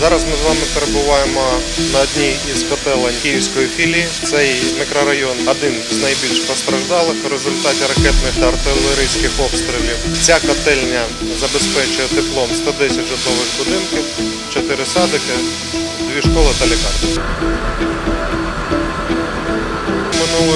Зараз ми з вами перебуваємо на одній із котелень Київської філії. Цей мікрорайон один з найбільш постраждалих у результаті ракетних та артилерійських обстрілів. Ця котельня забезпечує теплом 110 житлових будинків, 4 садики, дві школи та лікарні.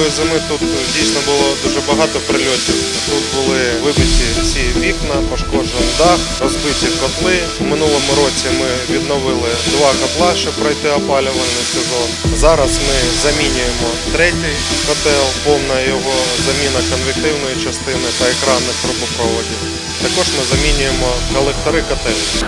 Минулої зими тут дійсно було дуже багато прильотів. Тут були вибиті всі вікна, пошкоджений дах, розбиті котли. У минулому році ми відновили два котла, щоб пройти опалювальний сезон. Зараз ми замінюємо третій котел, повна його заміна конвективної частини та екранних трубопроводів. Також ми замінюємо колектори котельні.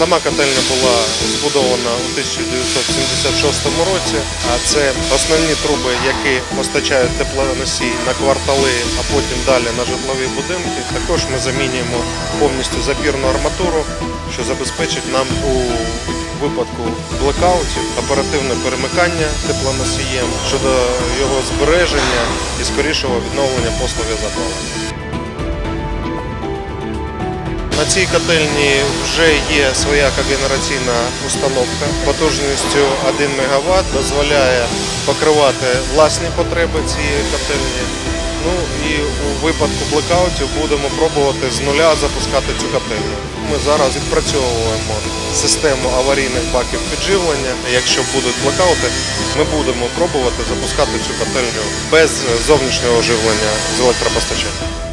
Сама котельня була збудована у 1976 році, а це основні труби, які постачають теплоносій на квартали, а потім далі на житлові будинки. Також ми замінюємо повністю запірну арматуру, що забезпечить нам у випадку блекаутів оперативне перемикання теплоносієм щодо його збереження і скорішого відновлення послуги запалення. На цій котельні вже є своя когенераційна установка потужністю 1 МВт, дозволяє покривати власні потреби цієї котельні. Ну і у випадку блекаутів будемо пробувати з нуля запускати цю котельню. Ми зараз відпрацьовуємо систему аварійних баків підживлення. Якщо будуть блекаути, ми будемо пробувати запускати цю котельню без зовнішнього живлення з електропостачання.